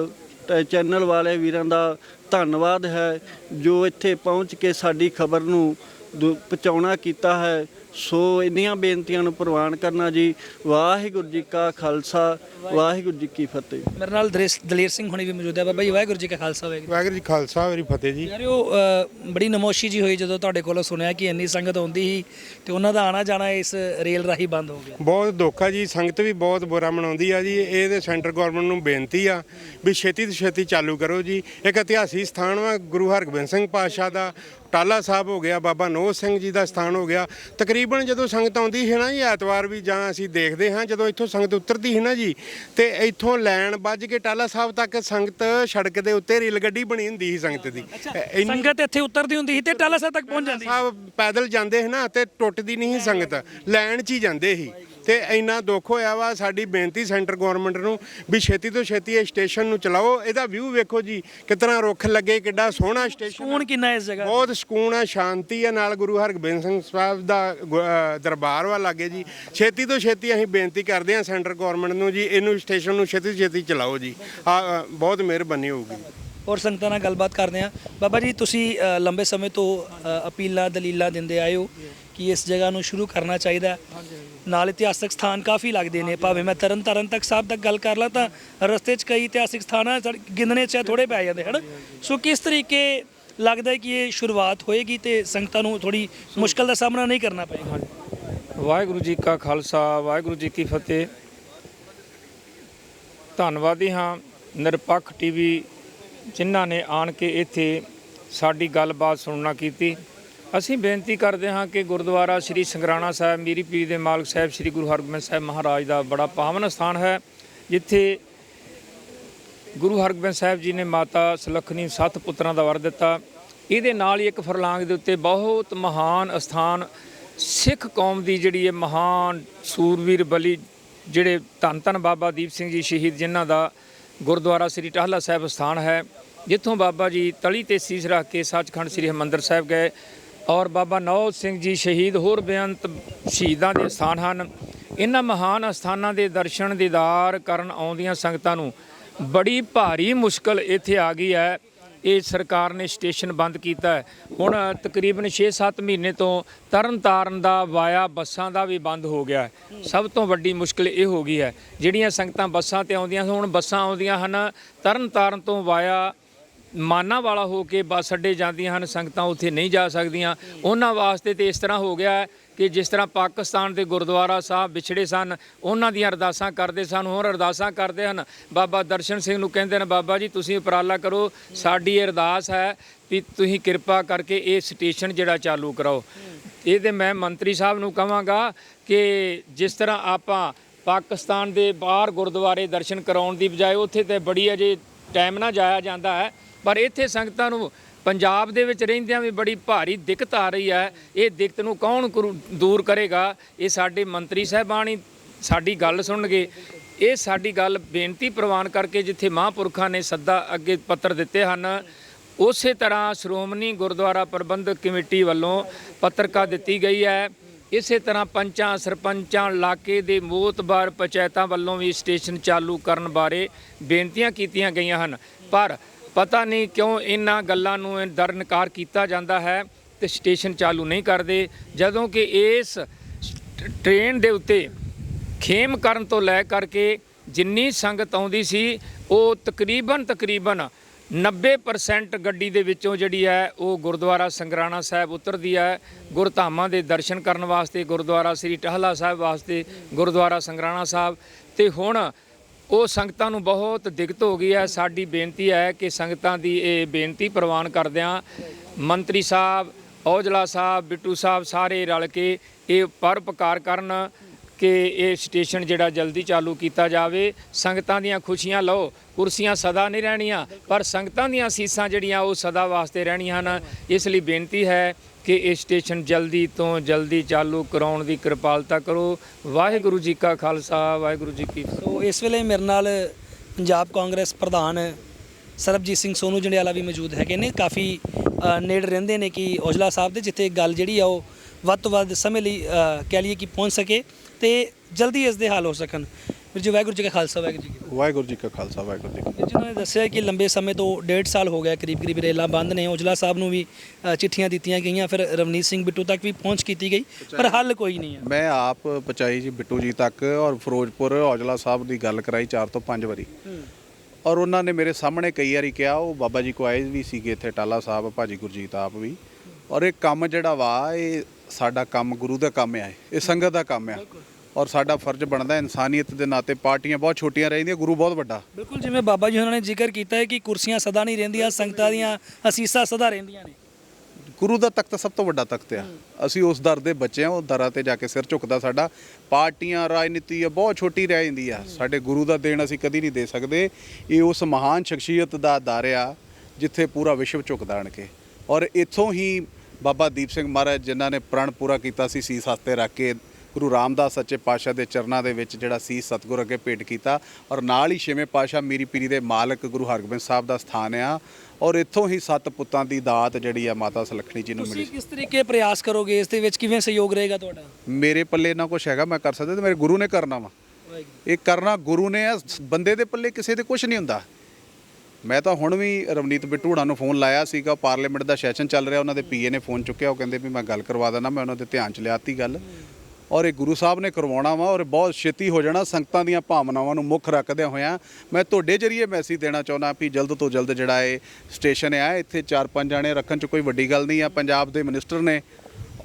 Speaker 7: ਚੈਨਲ ਵਾਲੇ ਵੀਰਾਂ ਦਾ ਧੰਨਵਾਦ ਹੈ, ਜੋ ਇੱਥੇ ਪਹੁੰਚ ਕੇ ਸਾਡੀ ਖਬਰ ਨੂੰ ਦੁ- ਪਹੁੰਚਾਉਣਾ ਕੀਤਾ ਹੈ। ਸੋ ਇੰਨੀਆਂ ਬੇਨਤੀਆਂ ਨੂੰ ਪ੍ਰਵਾਨ ਕਰਨਾ ਜੀ। ਵਾਹਿਗੁਰੂ ਜੀ ਕਾ ਖਾਲਸਾ ਵਾਹਿਗੁਰੂ ਜੀ ਕੀ ਫਤਿਹ।
Speaker 1: ਮੇਰੇ ਨਾਲ ਦਲੇਸ- ਦਲੇਰ ਸਿੰਘ ਹੁਣੀ ਵੀ ਮੌਜੂਦ ਹੈ। ਬਾਬਾ ਜੀ ਵਾਹਿਗੁਰੂ ਜੀ ਕਾ ਖਾਲਸਾ ਵਾਹਿਗੁਰੂ
Speaker 4: ਵਾਹਿਗੁਰੂ ਜੀ ਖਾਲਸਾ ਵਾਹਿਗੁਰੂ ਫਤਿਹ ਜੀ।
Speaker 1: ਯਾਰ ਉਹ ਅ, ਬੜੀ ਨਮੋਸ਼ੀ ਜੀ ਹੋਈ ਜਦੋਂ ਤੁਹਾਡੇ ਕੋਲੋਂ ਸੁਣਿਆ ਕਿ ਇੰਨੀ ਸੰਗਤ ਆਉਂਦੀ ਸੀ ਤੇ ਉਹਨਾਂ ਦਾ ਆਣਾ ਜਾਣਾ ਇਸ ਰੇਲ ਰਾਹੀਂ ਬੰਦ ਹੋ ਗਿਆ।
Speaker 4: ਬਹੁਤ ਦੁੱਖ ਆ ਜੀ। ਸੰਗਤ ਵੀ ਬਹੁਤ ਬੁਰਾ ਮਨਾਉਂਦੀ ਆ ਜੀ। ਇਹਦੇ ਸੈਂਟਰ ਗਵਰਨਮੈਂਟ ਨੂੰ ਬੇਨਤੀ ਆ ਵੀ ਛੇਤੀ ਤੋਂ ਛੇਤੀ ਚਾਲੂ ਕਰੋ ਜੀ। ਇੱਕ ਇਤਿਹਾਸੀ ਸਥਾਨ ਵਾ ਗੁਰੂ ਹਰਗੋਬਿੰਦ ਸਿੰਘ ਪਾਤਸ਼ਾਹ ਦਾ। ਟਾਲਾ ਸਾਹਿਬ ਹੋ ਗਿਆ ਬਾਬਾ ਨੋਹ ਸਿੰਘ ਜੀ ਦਾ ਸਥਾਨ ਹੋ ਗਿਆ। ਤਕਰੀਬਨ ਜਦੋਂ ਸੰਗਤ ਆਉਂਦੀ ਹੈ ਨਾ ਜੀ ਐਤਵਾਰ ਵੀ ਜਾਂ ਅਸੀਂ ਦੇਖਦੇ ਹਾਂ ਜਦੋਂ ਇੱਥੋਂ ਸੰਗਤ ਉਤਰਦੀ ਹੈ ਨਾ ਜੀ ਤੇ ਇੱਥੋਂ ਲੈਣ ਵੱਜ ਕੇ ਟਾਲਾ ਸਾਹਿਬ ਤੱਕ ਸੰਗਤ ਸੜਕ ਦੇ ਉੱਤੇ ਰੇਲ ਗੱਡੀ ਬਣੀ ਹੁੰਦੀ ਸੀ ਸੰਗਤ ਦੀ। ਇੰਨੀ
Speaker 1: ਸੰਗਤ ਇੱਥੇ ਉਤਰਦੀ ਹੁੰਦੀ ਸੀ ਤੇ ਟਾਲਾ ਸਾਹਿਬ ਤੱਕ ਪਹੁੰਚ ਜਾਂਦੀ
Speaker 4: ਸਾਹਿਬ ਪੈਦਲ ਜਾਂਦੇ ਸੀ ਨਾ ਤੇ ਟੁੱਟਦੀ ਨਹੀਂ ਸੀ ਸੰਗਤ ਲੈਣ 'ਚ ਹੀ ਜਾਂਦੇ ਸੀ। ਤੇ ਇੰਨਾ ਦੁੱਖ ਹੋਇਆ ਵਾ ਸਾਡੀ ਬੇਨਤੀ ਸੈਂਟਰ ਗਵਰਨਮੈਂਟ ਨੂੰ ਵੀ ਛੇਤੀ ਤੋਂ ਛੇਤੀ ਇਹ ਸਟੇਸ਼ਨ ਨੂੰ ਚਲਾਓ। ਇਹਦਾ ਵਿਊ ਵੇਖੋ ਜੀ ਕਿਤਨਾ ਰੁੱਖ ਲੱਗੇ ਕਿੱਡਾ ਸੋਹਣਾ ਸਟੇਸ਼ਨ
Speaker 1: ਕੌਣ ਕਿੰਨਾ ਇਸ ਜਗ੍ਹਾ
Speaker 4: ਬਹੁਤ ਸਕੂਨ ਆ ਸ਼ਾਂਤੀ ਆ। ਨਾਲ ਗੁਰੂ ਹਰਗੋਬਿੰਦ ਸਿੰਘ ਸਾਹਿਬ ਦਾ ਗੁ- ਅਹ ਦਰਬਾਰ ਵਾ ਲਾਗੇ ਜੀ। ਛੇਤੀ ਤੋਂ ਛੇਤੀ ਅਸੀਂ ਬੇਨਤੀ ਕਰਦੇ ਹਾਂ ਸੈਂਟਰ ਗਵਰਨਮੈਂਟ ਨੂੰ ਜੀ ਇਹਨੂੰ ਸਟੇਸ਼ਨ ਨੂੰ ਛੇਤੀ ਤੋਂ ਛੇਤੀ ਚਲਾਓ ਜੀ। ਆ ਬਹੁਤ ਮਿਹਰਬਾਨੀ ਹੋਊਗੀ।
Speaker 1: ਔਰ ਸੰਗਤਾਂ ਨਾਲ ਗੱਲਬਾਤ ਕਰਦੇ ਹਾਂ। ਬਾਬਾ ਜੀ, ਤੁਸੀਂ ਲੰਬੇ ਸਮੇਂ ਤੋਂ ਅਪੀਲਾਂ, ਦਲੀਲਾਂ ਦਿੰਦੇ ਆਏ ਹੋ ਕਿ ਇਸ ਜਗ੍ਹਾ ਨੂੰ ਸ਼ੁਰੂ ਕਰਨਾ ਚਾਹੀਦਾ ਨਾਲ ਇਤਿਹਾਸਕ ਸਥਾਨ ਕਾਫੀ ਲੱਗਦੇ ਨੇ। ਭਾਵੇਂ ਮੈਂ ਤਰਨ ਤਾਰਨ ਤੱਕ ਸਾਹਿਬ ਤੱਕ ਗੱਲ ਕਰ ਲਾਂ ਤਾਂ ਰਸਤੇ 'ਚ ਕਈ ਇਤਿਹਾਸਿਕ ਸਥਾਨ ਆ ਗਿਣਨੇ 'ਚ ਥੋੜੇ ਪੈ ਜਾਂਦੇ ਹਨ। ਸੋ ਕਿਸ ਤਰੀਕੇ ਲੱਗਦਾ ਹੈ ਕਿ ਇਹ ਸ਼ੁਰੂਆਤ ਹੋਏਗੀ ਤੇ ਸੰਗਤਾਂ ਨੂੰ ਥੋੜੀ ਮੁਸ਼ਕਲ ਦਾ ਸਾਹਮਣਾ ਨਹੀਂ ਕਰਨਾ ਪਏਗਾ?
Speaker 5: ਵਾਹਿਗੁਰੂ ਜੀ ਕਾ ਖਾਲਸਾ, ਵਾਹਿਗੁਰੂ ਜੀ ਕੀ ਫਤਿਹ। ਧੰਨਵਾਦੀ ਹਾਂ। ਨਿਰਪੱਖ ਟੀਵੀ ਜਿਨ੍ਹਾਂ ਨੇ ਆਣ ਕੇ ਇੱਥੇ ਸਾਡੀ ਗੱਲਬਾਤ ਸੁਣਨਾ ਕੀਤੀ। ਅਸੀਂ ਬੇਨਤੀ ਕਰਦੇ ਹਾਂ ਕਿ ਗੁਰਦੁਆਰਾ ਸ੍ਰੀ ਸੰਗਰਾਣਾ ਸਾਹਿਬ, ਮੀਰੀ ਪੀਰ ਦੇ ਮਾਲਕ ਸਾਹਿਬ, ਸ੍ਰੀ ਗੁਰੂ ਹਰਗੋਬਿੰਦ ਸਾਹਿਬ ਮਹਾਰਾਜ ਦਾ ਬੜਾ ਪਾਵਨ ਸਥਾਨ ਹੈ, ਜਿੱਥੇ ਗੁਰੂ ਹਰਗੋਬਿੰਦ ਸਾਹਿਬ ਜੀ ਨੇ ਮਾਤਾ ਸੁਲੱਖਣੀ ਸੱਤ ਪੁੱਤਰਾਂ ਦਾ ਵਰ ਦਿੱਤਾ। ਇਹਦੇ ਨਾਲ ਹੀ ਇੱਕ ਫਰਲਾਂਗ ਦੇ ਉੱਤੇ ਬਹੁਤ ਮਹਾਨ ਅਸਥਾਨ ਸਿੱਖ ਕੌਮ ਦੀ ਜਿਹੜੀ ਇਹ ਮਹਾਨ ਸੂਰਵੀਰ ਬਲੀ, ਜਿਹੜੇ ਧੰਨ ਧੰਨ ਬਾਬਾ ਦੀਪ ਸਿੰਘ ਜੀ ਸ਼ਹੀਦ, ਜਿਨ੍ਹਾਂ ਦਾ ਗੁਰਦੁਆਰਾ ਸ੍ਰੀ ਟਾਹਲਾ ਸਾਹਿਬ ਸਥਾਨ ਹੈ, ਜਿੱਥੋਂ ਬਾਬਾ ਜੀ ਤਲੀ ਤੇ ਸੀਸ ਰੱਖ ਕੇ ਸੱਚਖੰਡ ਸ੍ਰੀ ਹਰਿਮੰਦਰ ਸਾਹਿਬ ਗਏ ਔਰ ਬਾਬਾ ਨੌਜ ਸਿੰਘ ਜੀ ਸ਼ਹੀਦ ਹੋਰ ਬੇਅੰਤ ਸ਼ਹੀਦਾਂ ਦੇ ਸਥਾਨ ਹਨ। ਇਹਨਾਂ ਮਹਾਨ ਅਸਥਾਨਾਂ ਦੇ ਦਰਸ਼ਨ ਦੀਦਾਰ ਕਰਨ ਆਉਂਦੀਆਂ ਸੰਗਤਾਂ ਨੂੰ ਬੜੀ ਭਾਰੀ ਮੁਸ਼ਕਲ ਇੱਥੇ ਆ ਗਈ ਹੈ। ਇਹ ਸਰਕਾਰ ਨੇ ਸਟੇਸ਼ਨ ਬੰਦ ਕੀਤਾ ਹੈ। ਹੁਣ ਤਕਰੀਬਨ 6-7 ਮਹੀਨੇ ਤੋਂ ਤਰਨ ਤਾਰਨ ਦਾ ਵਾਇਆ ਬੱਸਾਂ ਦਾ ਵੀ ਬੰਦ ਹੋ ਗਿਆ ਸਭ ਤੋਂ ਵੱਡੀ ਮੁਸ਼ਕਲ ਇਹ ਹੋ ਗਈ ਹੈ। ਜਿਹੜੀਆਂ ਸੰਗਤਾਂ ਬੱਸਾਂ ਤੇ ਆਉਂਦੀਆਂ ਹੁਣ ਬੱਸਾਂ ਆਉਂਦੀਆਂ ਹਨ। ਤਰਨ ਤਾਰਨ ਤੋਂ ਵਾਇਆ ਮਾਨਾ ਵਾਲਾ ਹੋ ਕੇ ਬੱਸ ਅੱਡੇ ਜਾਂਦੀਆਂ ਹਨ, ਸੰਗਤਾਂ ਉੱਥੇ ਨਹੀਂ ਜਾ ਸਕਦੀਆਂ। ਉਹਨਾਂ ਵਾਸਤੇ ਤੇ ਇਸ ਤਰ੍ਹਾਂ ਹੋ ਗਿਆ ਹੈ ਕਿ ਜਿਸ ਤਰ੍ਹਾਂ ਪਾਕਿਸਤਾਨ ਦੇ ਗੁਰਦੁਆਰਾ ਸਾਹਿਬ ਵਿਛੜੇ ਸਨ, ਉਹਨਾਂ ਦੀਆਂ ਅਰਦਾਸਾਂ ਕਰਦੇ ਸਨ, ਹੋਰ ਅਰਦਾਸਾਂ ਕਰਦੇ ਹਨ। ਬਾਬਾ ਦਰਸ਼ਨ ਸਿੰਘ ਨੂੰ ਕਹਿੰਦੇ ਨੇ ਬਾਬਾ ਜੀ, ਤੁਸੀਂ ਉਪਰਾਲਾ ਕਰੋ, ਸਾਡੀ ਇਹ ਅਰਦਾਸ ਹੈ ਵੀ ਤੁਸੀਂ ਕਿਰਪਾ ਕਰਕੇ ਇਹ ਸਟੇਸ਼ਨ ਜਿਹੜਾ ਚਾਲੂ ਕਰਾਓ। ਇਹਦੇ ਮੈਂ ਮੰਤਰੀ ਸਾਹਿਬ ਨੂੰ ਕਹਾਂਗਾ ਕਿ ਜਿਸ ਤਰ੍ਹਾਂ ਆਪਾਂ ਪਾਕਿਸਤਾਨ ਦੇ ਬਾਹਰ ਗੁਰਦੁਆਰੇ ਦਰਸ਼ਨ ਕਰਾਉਣ ਦੀ ਬਜਾਏ ਉੱਥੇ ਤੇ ਬੜੀ ਅਜੇ ਟਾਈਮ ਨਾਲ ਜਾਇਆ ਜਾਂਦਾ ਹੈ ਪਰ ਇੱਥੇ ਸੰਗਤਾਂ ਨੂੰ ਪੰਜਾਬ ਦੇ ਵਿੱਚ ਰਹਿੰਦਿਆਂ ਵੀ ਬੜੀ ਭਾਰੀ ਦਿੱਕਤ ਆ ਰਹੀ ਹੈ। ਇਹ ਦਿੱਕਤ ਨੂੰ ਕੌਣ ਕਰੂ- ਦੂਰ ਕਰੇਗਾ? ਇਹ ਸਾਡੇ ਮੰਤਰੀ ਸਾਹਿਬਾਨ ਸਾਡੀ ਗੱਲ ਸੁਣਨਗੇ। ਇਹ ਸਾਡੀ ਗੱਲ ਬੇਨਤੀ ਪ੍ਰਵਾਨ ਕਰਕੇ ਜਿੱਥੇ ਮਹਾਂਪੁਰਖਾਂ ਨੇ ਸੱਦਾ ਅੱਗੇ ਪੱਤਰ ਦਿੱਤੇ ਹਨ, ਉਸੇ ਤਰ੍ਹਾਂ ਸ਼੍ਰੋਮਣੀ ਗੁਰਦੁਆਰਾ ਪ੍ਰਬੰਧਕ ਕਮੇਟੀ ਵੱਲੋਂ ਪੱਤਰਕਾ ਦਿੱਤੀ ਗਈ ਹੈ। ਇਸੇ ਤਰ੍ਹਾਂ ਪੰਚਾਂ, ਸਰਪੰਚਾਂ, ਇਲਾਕੇ ਦੇ ਮੋਤਬਾਰ ਪੰਚਾਇਤਾਂ ਵੱਲੋਂ ਵੀ ਸਟੇਸ਼ਨ ਚਾਲੂ ਕਰਨ ਬਾਰੇ ਬੇਨਤੀਆਂ ਕੀਤੀਆਂ ਗਈਆਂ ਹਨ। ਪਰ ਪਤਾ ਨਹੀਂ ਕਿਉਂ ਇਹਨਾਂ ਗੱਲਾਂ ਨੂੰ ਦਰਨਕਾਰ ਕੀਤਾ ਜਾਂਦਾ ਹੈ ਤੇ ਸਟੇਸ਼ਨ ਚਾਲੂ ਨਹੀਂ ਕਰਦੇ। ਜਦੋਂ ਕਿ ਇਸ ਟ੍ਰੇਨ ਦੇ ਉੱਤੇ ਖੇਮ ਕਰਨ ਤੋਂ ਲੈ ਕਰਕੇ ਜਿੰਨੀ ਸੰਗਤ ਆਉਂਦੀ ਸੀ, ਉਹ ਤਕਰੀਬਨ ਤਕਰੀਬਨ 90% ਗੱਡੀ ਦੇ ਵਿੱਚੋਂ ਜਿਹੜੀ ਹੈ, ਉਹ ਗੁਰਦੁਆਰਾ ਸੰਗਰਾਣਾ ਸਾਹਿਬ ਉਤਰਦੀ ਹੈ। ਗੁਰਧਾਮਾਂ ਦੇ ਦਰਸ਼ਨ ਕਰਨ ਵਾਸਤੇ ਗੁਰਦੁਆਰਾ ਸ੍ਰੀ ਟਹਿਲਾ ਸਾਹਿਬ ਵਾਸਤੇ ਗੁਰਦੁਆਰਾ ਸੰਗਰਾਣਾ ਸਾਹਿਬ। ਤੇ ਹੁਣ ਉਹ ਸੰਗਤਾਂ ਨੂੰ ਬਹੁਤ ਦਿੱਕਤ ਹੋ ਗਈ ਹੈ। ਸਾਡੀ ਬੇਨਤੀ ਹੈ ਕਿ ਸੰਗਤਾਂ ਦੀ ਇਹ ਬੇਨਤੀ ਪ੍ਰਵਾਨ ਕਰਦਿਆਂ ਮੰਤਰੀ ਸਾਹਿਬ, ਔਜਲਾ ਸਾਹਿਬ, ਬਿੱਟੂ ਸਾਹਿਬ ਸਾਰੇ ਰਲ ਕੇ ਇਹ ਪਰਉਪਕਾਰ ਕਰਨ। ਕਿ ਇਹ ਸਟੇਸ਼ਨ ਜਿਹੜਾ ਜਲਦੀ ਚਾਲੂ ਕੀਤਾ ਜਾਵੇ। ਸੰਗਤਾਂ ਦੀਆਂ ਖੁਸ਼ੀਆਂ ਲਓ। ਕੁਰਸੀਆਂ ਸਦਾ ਨਹੀਂ ਰਹਿਣੀਆਂ, ਪਰ ਸੰਗਤਾਂ ਦੀਆਂ ਸੀਸਾਂ ਜਿਹੜੀਆਂ ਉਹ ਸਦਾ ਵਾਸਤੇ ਰਹਿਣੀਆਂ ਹਨ। ਇਸ ਲਈ ਬੇਨਤੀ ਹੈ ਕਿ ਇਹ ਸਟੇਸ਼ਨ ਜਲਦੀ ਤੋਂ ਜਲਦੀ ਚਾਲੂ ਕਰਾਉਣ ਦੀ ਕਿਰਪਾਲਤਾ ਕਰੋ। ਵਾਹਿਗੁਰੂ ਜੀ ਕਾ ਖਾਲਸਾ, ਵਾਹਿਗੁਰੂ ਜੀ ਕੀ
Speaker 1: ਸੋ ਇਸ ਵੇਲੇ ਮੇਰੇ ਨਾਲ ਪੰਜਾਬ ਕਾਂਗਰਸ ਪ੍ਰਧਾਨ ਸਰਬਜੀਤ ਸਿੰਘ ਸੋਨੂ ਜੰਡਿਆਲਾ ਵੀ ਮੌਜੂਦ ਹੈਗੇ ਨੇ। ਕਾਫੀ ਨੇੜੇ ਰਹਿੰਦੇ ਨੇ ਕਿ ਔਜਲਾ ਸਾਹਿਬ ਦੇ, ਜਿੱਥੇ ਗੱਲ ਜਿਹੜੀ ਆ ਉਹ ਵੱਧ ਤੋਂ ਵੱਧ ਸਮੇਂ ਲਈ ਕਹਿ ਲਈਏ ਕਿ ਪਹੁੰਚ ਸਕੇ। ਤੇ ਜਲਦੀ ਇਸ ਦੇ ਹੱਲ ਹੋ ਸਕਣ। ਵੀਰ ਜੀ ਵਾਹਿਗੁਰੂ ਜੀ ਕਾ ਖਾਲਸਾ ਵਾਹਿਗੁਰੂ ਜੀ ਕੀ ਫਤਿਹ।
Speaker 6: ਵਾਹਿਗੁਰੂ ਜੀ ਕਾ ਖਾਲਸਾ ਵਾਹਿਗੁਰੂ ਜੀ ਕੀ
Speaker 1: ਵੀਰ ਜੀ ਉਹਨਾਂ ਨੇ ਦੱਸਿਆ ਕਿ ਲੰਬੇ ਸਮੇਂ ਤੋਂ ਡੇਢ ਸਾਲ ਹੋ ਗਿਆ ਕਰੀਬ ਕਰੀਬ ਰੇਲਾਂ ਬੰਦ ਨੇ। ਔਜਲਾ ਸਾਹਿਬ ਨੂੰ ਵੀ ਅ, ਚਿੱਠੀਆਂ ਦਿੱਤੀਆਂ ਗਈਆਂ। ਫਿਰ ਰਵਨੀਤ ਸਿੰਘ ਬਿੱਟੂ ਤੱਕ ਵੀ ਪਹੁੰਚ ਕੀਤੀ ਗਈ ਪਰ ਹੱਲ ਕੋਈ ਨਹੀਂ ਹੈ।
Speaker 6: ਮੈਂ ਆਪ ਪਚਾਈ ਜੀ ਬਿੱਟੂ ਜੀ ਤੱਕ ਔਰ ਫਿਰੋਜ਼ਪੁਰ ਔਜਲਾ ਸਾਹਿਬ ਦੀ ਗੱਲ ਕਰਾਈ 4 ਤੋਂ 5 ਵਾਰੀ। ਔਰ ਉਹਨਾਂ ਨੇ ਮੇਰੇ ਸਾਹਮਣੇ ਕਈ ਵਾਰੀ ਕਿਹਾ ਉਹ ਬਾਬਾ ਜੀ ਕੋ ਆਏ ਵੀ ਸੀਗੇ ਇੱਥੇ ਟਾਲਾ ਸਾਹਿਬ ਭਾਜੀ ਗੁਰਜੀਤ ਆਪ ਵੀ। ਔਰ ਇਹ ਕੰਮ ਜਿਹੜਾ ਵਾ ਇਹ ਸਾਡਾ ਕੰਮ ਗੁਰੂ ਦਾ ਕੰਮ ਆ ਇਹ। ਸੰਗਤ ਦਾ ਕੰਮ ਆ। ਔਰ ਸਾਡਾ ਫਰਜ਼ ਬਣਦਾ ਇਨਸਾਨੀਅਤ ਦੇ ਨਾਤੇ। ਪਾਰਟੀਆਂ ਬਹੁਤ ਛੋਟੀਆਂ ਰਹਿੰਦੀਆਂ ਗੁਰੂ ਬਹੁਤ ਵੱਡਾ।
Speaker 1: ਬਿਲਕੁਲ ਜਿਵੇਂ ਬਾਬਾ ਜੀ ਉਹਨਾਂ ਨੇ ਜ਼ਿਕਰ ਕੀਤਾ ਹੈ ਕਿ ਕੁਰਸੀਆਂ ਸਦਾ ਨਹੀਂ ਰਹਿੰਦੀਆਂ ਸੰਗਤਾਂ ਦੀਆਂ ਅਸੀਸਾਂ ਸਦਾ ਰਹਿੰਦੀਆਂ ਨੇ।
Speaker 6: ਗੁਰੂ ਦਾ ਤਖਤ ਸਭ ਤੋਂ ਵੱਡਾ ਤਖਤ ਆ। ਅਸੀਂ ਉਸ ਦਰ ਦੇ ਬੱਚੇ ਆ ਉਹ ਦਰਾਂ ਤੇ ਜਾ ਕੇ ਸਿਰ ਝੁਕਦਾ ਸਾਡਾ। ਪਾਰਟੀਆਂ ਰਾਜਨੀਤੀ ਆ ਬਹੁਤ ਛੋਟੀ ਰਹਿ ਜਾਂਦੀ ਆ। ਸਾਡੇ ਗੁਰੂ ਦਾ ਦੇਣ ਅਸੀਂ ਕਦੀ ਨਹੀਂ ਦੇ ਸਕਦੇ। ਇਹ ਉਸ ਮਹਾਨ ਸ਼ਖਸੀਅਤ ਦਾ ਦਰ ਆ ਜਿੱਥੇ ਪੂਰਾ ਵਿਸ਼ਵ ਝੁਕਦਾ ਆਣ ਕੇ। ਔਰ ਇੱਥੋਂ ਹੀ ਬਾਬਾ ਦੀਪ ਸਿੰਘ ਮਹਾਰਾਜ ਜਿਨ੍ਹਾਂ ਨੇ ਪ੍ਰਣ ਪੂਰਾ ਕੀਤਾ ਸੀ ਸੀਸ ਹੱਥ ਤੇ ਰੱਖ ਕੇ ਗੁਰੂ ਰਾਮਦਾਸ ਸੱਚੇ ਪਾਤਸ਼ਾਹ ਦੇ ਚਰਨਾਂ ਦੇ ਵਿੱਚ ਜਿਹੜਾ ਸੀਸ ਸਤਿਗੁਰ ਅੱਗੇ ਭੇਟ ਕੀਤਾ ਔਰ ਨਾਲ ਹੀ ਛੇਵੇਂ ਪਾਤਸ਼ਾਹ ਮੀਰੀ ਪੀਰੀ ਦੇ ਮਾਲਕ ਗੁਰੂ ਹਰਗੋਬਿੰਦ ਸਾਹਿਬ ਦਾ ਸਥਾਨ ਆ ਔਰ ਇੱਥੋਂ ਹੀ ਸੱਤ ਪੁੱਤਾਂ ਦੀ ਦਾਤ ਜਿਹੜੀ ਆ ਮਾਤਾ ਸੁਲੱਖਣੀ ਜੀ ਨੂੰ ਮਿਲੀ
Speaker 1: ਤੁਸੀਂ ਕਿਸ ਤਰੀਕੇ ਪ੍ਰਯਾਸ ਕਰੋਗੇ? ਇਸ ਦੇ ਵਿੱਚ ਕਿਵੇਂ ਸਹਿਯੋਗ ਰਹੇਗਾ ਤੁਹਾਡਾ?
Speaker 6: ਮੇਰੇ ਪੱਲੇ ਨਾ ਕੁਝ ਹੈਗਾ ਮੈਂ ਕਰ ਸਕਦਾ ਤੇ ਮੇਰੇ ਗੁਰੂ ਨੇ ਕਰਨਾ ਵਾ। ਇਹ ਕਰਨਾ ਗੁਰੂ ਨੇ ਆ ਬੰਦੇ ਦੇ ਪੱਲੇ ਕਿਸੇ ਦੇ ਕੁਝ ਨਹੀਂ ਹੁੰਦਾ। ਮੈਂ ਤਾਂ ਹੁਣ ਵੀ ਰਵਨੀਤ ਬਿੱਟੂੜਾ ਨੂੰ ਫੋਨ ਲਾਇਆ ਸੀਗਾ, ਪਾਰਲੀਮੈਂਟ ਦਾ ਸੈਸ਼ਨ ਚੱਲ ਰਿਹਾ, ਉਹਨਾਂ ਦੇ ਪੀਏ ਨੇ ਫੋਨ ਚੁੱਕਿਆ, ਉਹ ਕਹਿੰਦੇ ਵੀ ਮੈਂ ਗੱਲ ਕਰਵਾ ਦਿੰਦਾ, ਮੈਂ ਉਹਨਾਂ ਦੇ ਧਿਆਨ ਚ ਲਿਆਤੀ ਗੱਲ। ਔਰ ਇਹ ਗੁਰੂ ਸਾਹਿਬ ਨੇ ਕਰਵਾਉਣਾ ਵਾ ਔਰ ਬਹੁਤ ਛੇਤੀ ਹੋ ਜਾਣਾ, ਸੰਗਤਾਂ ਦੀਆਂ ਭਾਵਨਾਵਾਂ ਨੂੰ ਮੁੱਖ ਰੱਖਦਿਆਂ ਹੋਇਆਂ ਮੈਂ ਤੁਹਾਡੇ ਜਰੀਏ ਮੈਸੇਜ ਦੇਣਾ ਚਾਹੁੰਦਾ ਵੀ ਜਲਦ ਤੋਂ ਜਲਦ ਜਿਹੜਾ ਇਹ ਸਟੇਸ਼ਨ ਆ, ਇੱਥੇ ਚਾਰ ਪੰਜ ਜਾਣੇ ਰੱਖਣ ਚ ਕੋਈ ਵੱਡੀ ਗੱਲ ਨਹੀਂ ਆ, ਪੰਜਾਬ ਦੇ ਮਿਨਿਸਟਰ ਨੇ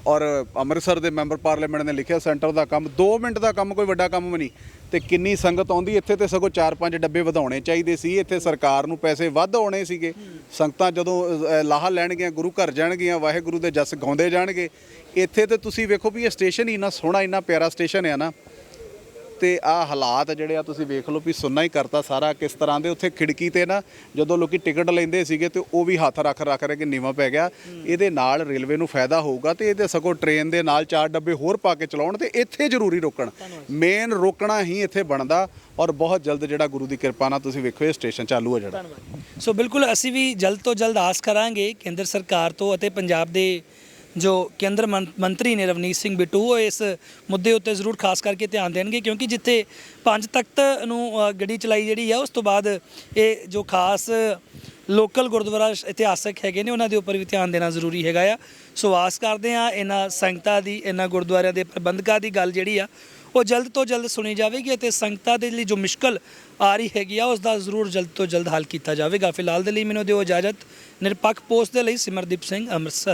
Speaker 6: ਔਰ ਅੰਮ੍ਰਿਤਸਰ ਦੇ ਮੈਂਬਰ ਪਾਰਲੀਮੈਂਟ ਨੇ ਲਿਖਿਆ ਸੈਂਟਰ ਦਾ ਕੰਮ 2 ਮਿੰਟ ਦਾ ਕੰਮ ਕੋਈ ਵੱਡਾ ਕੰਮ ਵੀ ਨਹੀਂ। ਤੇ ਕਿੰਨੀ ਸੰਗਤ ਆਉਂਦੀ ਇੱਥੇ ਤੇ ਸਗੋਂ 4-5 ਡੱਬੇ ਵਧਾਉਣੇ ਚਾਹੀਦੇ ਸੀ। ਇੱਥੇ ਸਰਕਾਰ ਨੂੰ ਪੈਸੇ ਵੱਧ ਆਉਣੇ ਸੀਗੇ। ਸੰਗਤਾਂ ਜਦੋਂ ਅ, ਲਾਹਾ ਲੈਣਗੀਆਂ ਗੁਰੂ ਘਰ ਜਾਣਗੀਆਂ ਵਾਹਿਗੁਰੂ ਦੇ ਜਸ ਗਾਉਂਦੇ ਜਾਣਗੇ। ਇੱਥੇ ਤੇ ਤੁਸੀਂ ਵੇਖੋ ਵੀ ਇਹ ਸਟੇਸ਼ਨ ਹੀ ਇੰਨਾ ਸੋਹਣਾ ਇੰਨਾ ਪਿਆਰਾ ਸਟੇਸ਼ਨ ਹੈ ਨਾ। ਤੇ ਆ ਹਾਲਾਤ ਜਿਹੜੇ ਆ ਤੁਸੀਂ ਵੇਖ ਲਓ ਵੀ ਸੁੰਨਾ ਹੀ ਕਰਤਾ ਸਾਰਾ, ਕਿਸ ਤਰ੍ਹਾਂ ਦੇ ਉੱਥੇ ਖਿੜਕੀ ਤੇ ਨਾ ਜਦੋਂ ਲੋਕੀ ਟਿਕਟ ਲੈਂਦੇ ਸੀਗੇ ਤੇ ਉਹ ਵੀ ਹੱਥ ਰੱਖ ਰੱਖ ਰਹੇ ਕਿ ਨੀਵਾ ਪੈ ਗਿਆ। ਇਹਦੇ ਨਾਲ ਰੇਲਵੇ ਨੂੰ ਫਾਇਦਾ ਹੋਊਗਾ ਤੇ ਇਹਦੇ ਸਗੋਂ ਟ੍ਰੇਨ ਦੇ ਨਾਲ ਚਾਰ ਡੱਬੇ ਹੋਰ ਪਾ ਕੇ ਚਲਾਉਣ ਤੇ ਇੱਥੇ ਜ਼ਰੂਰੀ ਰੋਕਣ। ਮੇਨ ਰੋਕਣਾ ਹੀ ਇੱਥੇ ਬਣਦਾ ਔਰ ਬਹੁਤ ਜਲਦ ਜਿਹੜਾ ਗੁਰੂ ਦੀ ਕਿਰਪਾ ਨਾਲ ਤੁਸੀਂ ਵੇਖੋ ਇਹ ਸਟੇਸ਼ਨ ਚਾਲੂ ਹੋ ਜਾਣਾ।
Speaker 1: ਸੋ ਬਿਲਕੁਲ ਅਸੀਂ ਵੀ ਜਲਦ ਤੋਂ ਜਲਦ ਆਸ ਕਰਾਂਗੇ ਕੇਂਦਰ ਸਰਕਾਰ ਤੋਂ ਅਤੇ ਪੰਜਾਬ ਦੇ ਜੋ ਕੇਂਦਰ ਮੰਤਰੀ ਨੇ ਰਵਨੀਤ ਸਿੰਘ ਬਿੱਟੂ, ਉਹ ਇਸ ਮੁੱਦੇ ਉੱਤੇ ਜ਼ਰੂਰ ਖਾਸ ਕਰਕੇ ਧਿਆਨ ਦੇਣਗੇ, ਕਿਉਂਕਿ ਜਿੱਥੇ ਪੰਜ ਤਖਤ ਨੂੰ ਗੱਡੀ ਚਲਾਈ ਜਿਹੜੀ ਆ, ਉਸ ਤੋਂ ਬਾਅਦ ਇਹ ਜੋ ਖਾਸ ਲੋਕਲ ਗੁਰਦੁਆਰਾ ਇਤਿਹਾਸਕ ਹੈਗੇ ਨੇ, ਉਹਨਾਂ ਦੇ ਉੱਪਰ ਵੀ ਧਿਆਨ ਦੇਣਾ ਜ਼ਰੂਰੀ ਹੈਗਾ ਆ। ਸੋ ਆਸ ਕਰਦੇ ਆ ਇਹਨਾਂ ਸੰਗਤਾਂ ਦੀ, ਇਹਨਾਂ ਗੁਰਦੁਆਰਿਆਂ ਦੇ ਪ੍ਰਬੰਧਕਾਂ ਦੀ ਗੱਲ ਜਿਹੜੀ ਆ, ਉਹ ਜਲਦ ਤੋਂ ਜਲਦ ਸੁਣੀ ਜਾਵੇਗੀ ਅਤੇ ਸੰਗਤਾਂ ਦੇ ਲਈ ਜੋ ਮੁਸ਼ਕਲ ਆ ਰਹੀ ਹੈਗੀ ਆ ਉਸ ਦਾ ਜ਼ਰੂਰ ਜਲਦ ਤੋਂ ਜਲਦ ਹੱਲ ਕੀਤਾ ਜਾਵੇਗਾ। ਫਿਲਹਾਲ ਦੇ ਲਈ ਮੈਨੂੰ ਦਿਓ ਇਜਾਜ਼ਤ। ਨਿਰਪੱਖ ਪੋਸਟ ਦੇ ਲਈ ਸਿਮਰਦੀਪ ਸਿੰਘ ਅੰਮ੍ਰਿਤਸਰ।